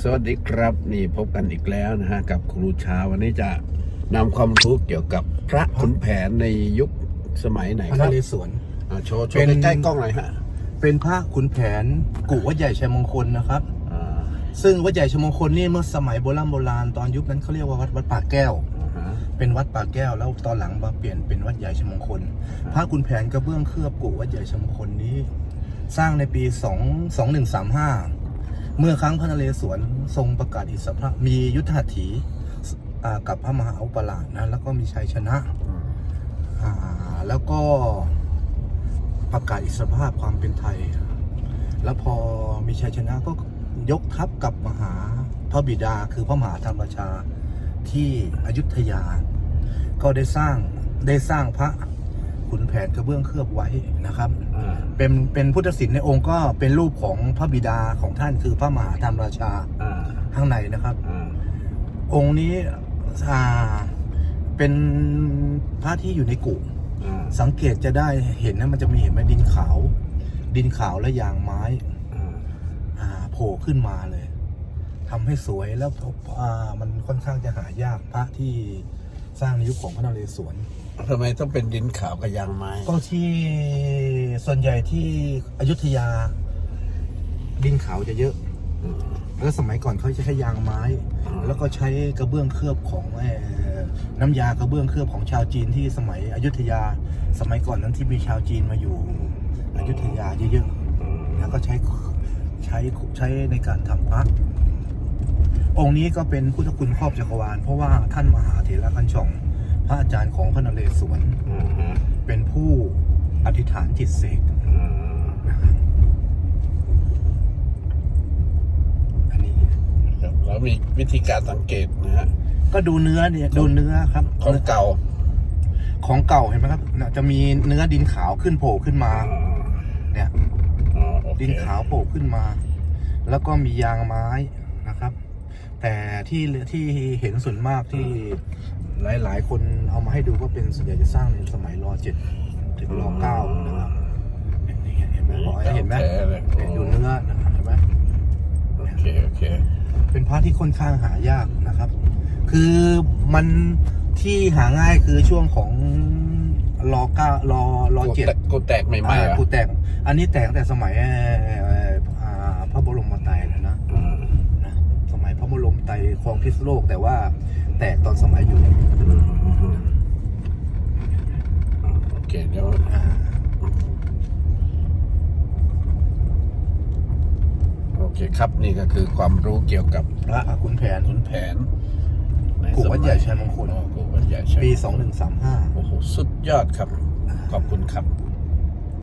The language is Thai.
สวัสดีครับนี่พบกันอีกแล้วนะฮะกับครูชาวันนี้จะนำความรู้เกี่ยวกับพระขุนแผนในยุคสมัยไหนพระครันบเรศวร อ่าโชว์โชเป็ว์น ใกล้ๆกล้องหน่อยฮะเป็นพระขุนแผนกุวัดใหญ่ชัยมงคลนะครับ อ่าซึ่งวัดใหญ่ชัยมงคลนี่เมื่อสมัยโบราณโบราณตอนยุคนั้นเขาเรียกว่าวัดวัดป่าแก้ว อ่าฮะเป็นวัดป่าแก้วแล้วตอนหลังมาเปลี่ยนเป็นวัดใหญ่ชัยมงคล พระขุนแผนกระเบื้องเคลือบกุวัดใหญ่ชัยมงคลนี้ สร้างในปี 2 2135 เมื่อครั้งพระนเรศวรทรงประกาศอิสรภาพมียุทธหัตถีกับพระมหาอุปราชนะแล้วก็มีชัยชนะแล้วก็ประกาศอิสรภาพความเป็นไทย แล้วพอมีชัยชนะก็ยกทัพกับมหาพระบิดาคือพระมหาธรรมราชาที่อยุธยา ก็ได้สร้างได้สร้างพระ ขุนแผนกระเบื้องเคลือบไว้นะครับอ่าเป็นเป็นพุทธศิลป์ในองค์ก็เป็นรูปของพระบิดาของท่านคือพระมหาธรรมราชาอ่าข้างในนะครับอ่าองค์นี้อ่าเป็นพระที่อยู่ในกุอ่าสังเกตจะได้เห็นนะมันจะมีเห็นไหมดินขาว ดินขาวและยางไม้อ่าอ่าโผล่ขึ้นมาเลยทำให้สวยแล้วอ่ามันค่อนข้างจะหายากพระที่สร้างในยุคของพระนเรศวร ทำไมต้องเป็นดินขาวกับยางไม้ ก็ที่ส่วนใหญ่ที่อยุธยา ดินขาวจะเยอะอืมแล้วสมัยก่อนเขาจะใช้ยางไม้อ่าแล้วก็ใช้กระเบื้องเคลือบของเอ่อน้ำยากระเบื้องเคลือบของชาวจีนที่สมัยอยุธยา สมัยก่อนนั้นที่มีชาวจีนมาอยู่อยุธยาเยอะอืมๆแล้วก็ใช้ใช้ใช้ในการทำพระองค์นี้ก็เป็นพุทธคุณครอบจักรวาลเพราะว่าท่านมหาเถระคันช่อง พระอาจารย์ของพระนเรศวรอ่าฮะเป็นผู้อธิษฐานจิตเสกอ่านะครับอันนี้ครับแล้วมีวิธีการสังเกตนะฮะก็ดูเนื้อเนี่ยดูเนื้อครับของเก่า ของเก่าเห็นไหมครับน่ะจะมีเนื้อดินขาวขึ้นโผล่ขึ้นมาอ่าเนี่ยอ๋อโอเคดินขาวโผล่ขึ้นมา แล้วก็มียางไม้นะครับ แต่ที่ที่เห็นส่วนมากที่ หลายๆคนเอามาให้ดูก็เป็นส่วนใหญ่จะสร้างในสมัยรเจ็ดถึงรเก้านะครับนี่เห็นไหมบอกให้เห็นไหมแท้เลยเนี่ยดูเนื้อนะครับเห็นไหมโอเคโอเคเป็นพระที่ค่อนข้างหายากนะครับ คือมันที่หาง่ายคือช่วงของรอเก้ารอรอเจ็ดกูแตกใหม่ๆอ่าอะกูแตก อันนี้แตกตั้งแต่สมัยเอ่อเอ่ออ่าพระบรมไตรเลยนะอืมนะสมัยพระบรมไตรครองพิษณุโลกแต่ว่า แตกตอนสมัยอยู่โอเคเดี๋ยวอ่าโอเคครับนี่ก็คือความรู้เกี่ยวกับพระขุนแผนขุนแผนกูวัดใหญ่ชัยมงคลอ๋อกูวัดใหญ่ชัยปีมงคล2135 โอ้โห สุดยอดครับ ขอบคุณครับ